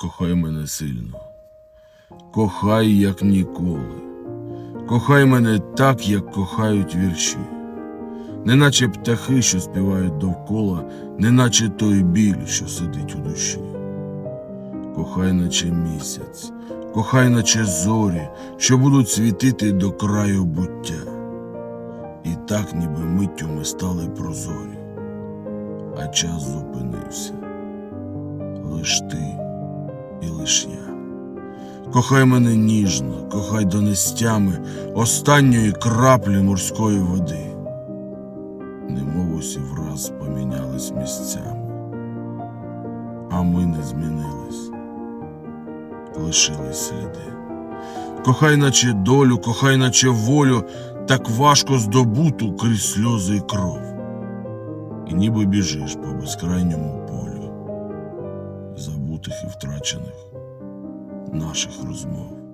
Кохай мене сильно, кохай, як ніколи. Кохай мене так, як кохають вірші, неначе птахи, що співають довкола, неначе той біль, що сидить у душі. Кохай, наче місяць, кохай, наче зорі, що будуть світити до краю буття. І так, ніби миттю ми стали прозорі, а час зупинився. Лиш ти і я. Кохай мене ніжно, кохай донестями останньої краплі морської води. Немов усі враз помінялись місцями, а ми не змінились, лишились сліди. Кохай, наче долю, кохай, наче волю, так важко здобуту крізь сльози і кров. І ніби біжиш по безкрайньому полю, забутих і втрачених наших розмов.